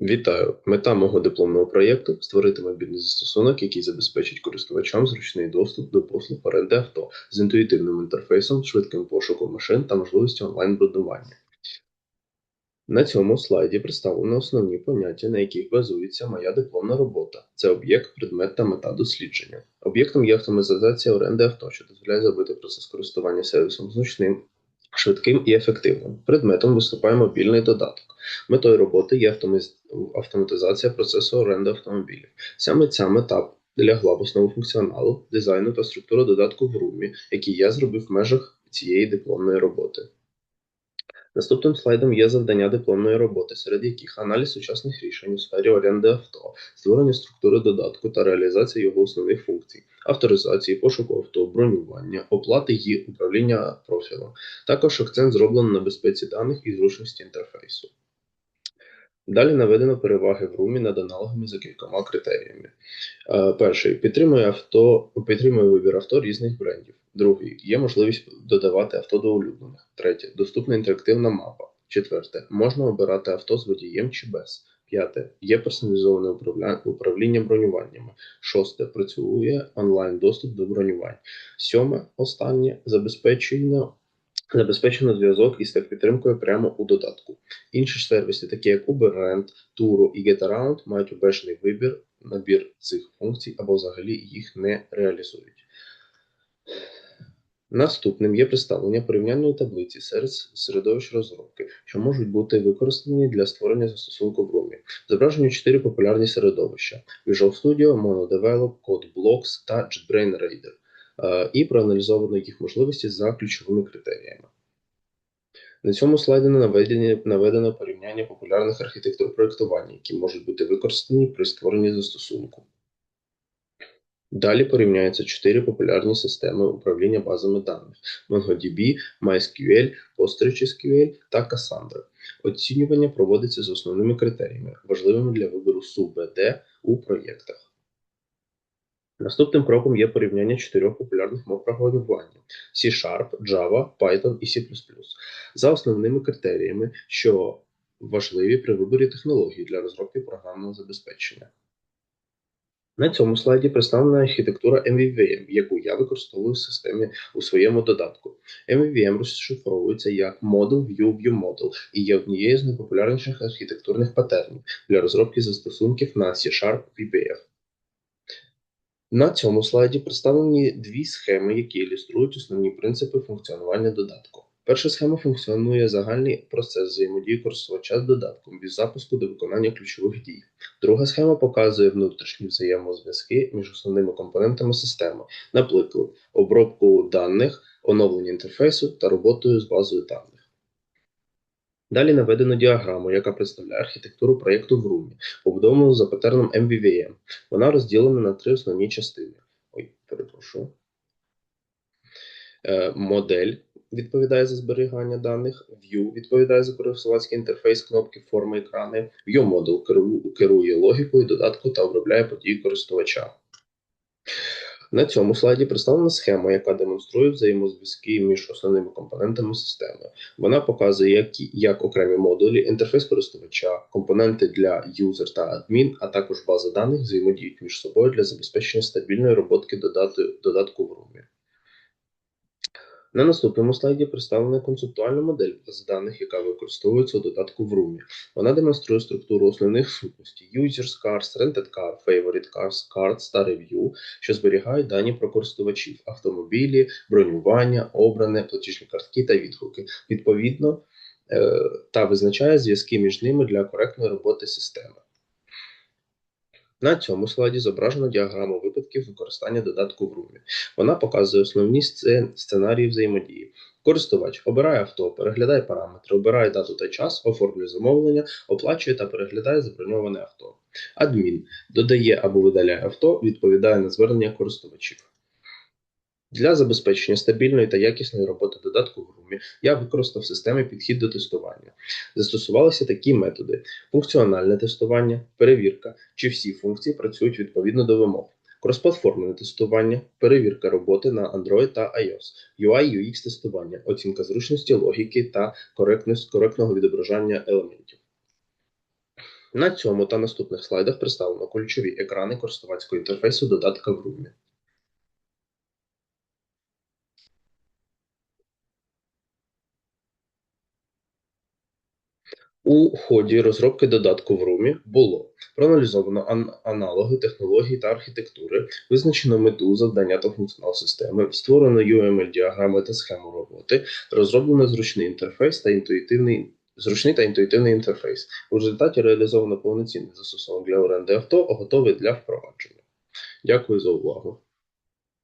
Вітаю! Мета мого дипломного проєкту створити мобільний застосунок, який забезпечить користувачам зручний доступ до послуг оренди авто з інтуїтивним інтерфейсом, швидким пошуком машин та можливістю онлайн-брендування. На цьому слайді представлено основні поняття, на яких базується моя дипломна робота. Це об'єкт, предмет та мета дослідження. Об'єктом є автоматизація оренди авто, що дозволяє зробити процес користування сервісом зручним, швидким і ефективним. Предметом виступає мобільний додаток. Метою роботи є автоматизація процесу оренди автомобілів. Саме ця мета лягла в основу функціоналу, дизайну та структури додатку в Румі, який я зробив в межах цієї дипломної роботи. Наступним слайдом є завдання дипломної роботи, серед яких аналіз сучасних рішень у сфері оренди авто, створення структури додатку та реалізація його основних функцій, авторизації, пошуку авто, бронювання, оплати і управління профілем. Також акцент зроблено на безпеці даних і зручності інтерфейсу. Далі наведено переваги в румі над аналогами за кількома критеріями. Е, перший підтримує авто, підтримує вибір авто різних брендів. Другий є можливість додавати авто до улюблених. Третє доступна інтерактивна мапа. Четверте можна обирати авто з водієм чи без. П'яте є персоналізоване управління бронюваннями. Шосте працює онлайн доступ до бронювань. Сьоме останнє забезпечено Забезпечено зв'язок із техпідтримкою прямо у додатку. Інші сервіси, такі як Uber Rent, Turo і GetAround, мають обмежений вибір, набір цих функцій або взагалі їх не реалізують. Наступним є представлення порівняльної таблиці серед середовищ розробки, що можуть бути використані для створення застосунку в Румі. Зображені чотири популярні середовища: Visual Studio, MonoDevelop, CodeBlocks та JetBrains Raider. Е, і проаналізовано їх можливості за ключовими критеріями. На цьому слайді наведено порівняння популярних архітектур проєктування, які можуть бути використані при створенні застосунку. Далі порівняються чотири популярні системи управління базами даних: MongoDB, MySQL, PostgreSQL та Cassandra. Оцінювання проводиться з основними критеріями, важливими для вибору СУБД у проєктах. Наступним кроком є порівняння чотирьох популярних мов програмування: C-Sharp, Java, Python і C++, за основними критеріями, що важливі при виборі технологій для розробки програмного забезпечення. На цьому слайді представлена архітектура MVVM, яку я використовую в системі у своєму додатку. MVVM розшифровується як Model View View Model і є однією з найпопулярніших архітектурних патернів для розробки застосунків на C-Sharp VPF. На цьому слайді представлені дві схеми, які ілюструють основні принципи функціонування додатку. Перша схема функціонує загальний процес взаємодії користувача з додатком від запуску до виконання ключових дій. Друга схема показує внутрішні взаємозв'язки між основними компонентами системи, наприклад, обробку даних, оновлення інтерфейсу та роботою з базою даних. Далі наведено діаграму, яка представляє архітектуру проєкту в Румі, побудовану за патерном MVVM. Вона розділена на три основні частини. Ой, перепрошую. Е, модель відповідає за зберігання даних, View відповідає за користувацький інтерфейс, кнопки, форми екрани, ViewModel керує логікою додатку та обробляє події користувача. На цьому слайді представлена схема, яка демонструє взаємозв'язки між основними компонентами системи. Вона показує, як як окремі модулі, інтерфейс користувача, компоненти для юзер та адмін, а також база даних взаємодіють між собою для забезпечення стабільної роботки додатку в румі. На наступному слайді представлена концептуальна модель бази даних, яка використовується у додатку в Румі. Вона демонструє структуру основних сутностей Users Cars, Rented Car, Favorite Cars, Cards та Review, що зберігають дані про користувачів, автомобілі, бронювання, обране, платіжні картки та відгуки. Відповідно е, та визначає зв'язки між ними для коректної роботи системи. На цьому слайді зображено діаграму випадків використання додатку в Румі. Вона показує основні сценарії взаємодії. Користувач обирає авто, переглядає параметри, обирає дату та час, оформлює замовлення, оплачує та переглядає заброньоване авто. Адмін додає або видаляє авто, відповідає на звернення користувачів. Для забезпечення стабільної та якісної роботи додатку в Румі я використав в системі підхід до тестування. Застосувалися такі методи: функціональне тестування, перевірка, чи всі функції працюють відповідно до вимог, кросплатформене тестування, перевірка роботи на Android та iOS, UI UX тестування, оцінка зручності, логіки та коректного відображення елементів. На цьому та наступних слайдах представлено ключові екрани користувацького інтерфейсу додатка в Roomі. У ході розробки додатку в Roomі було проаналізовано ан- аналоги, технології та архітектури, визначено мету, завдання та функціонал системи, створено UML-діаграми та схему роботи, розроблено зручний інтерфейс та інтуїтивний. Зручний та інтуїтивний інтерфейс. У результаті реалізовано повноцінний застосунок для оренди авто, готовий для впровадження. Дякую за увагу.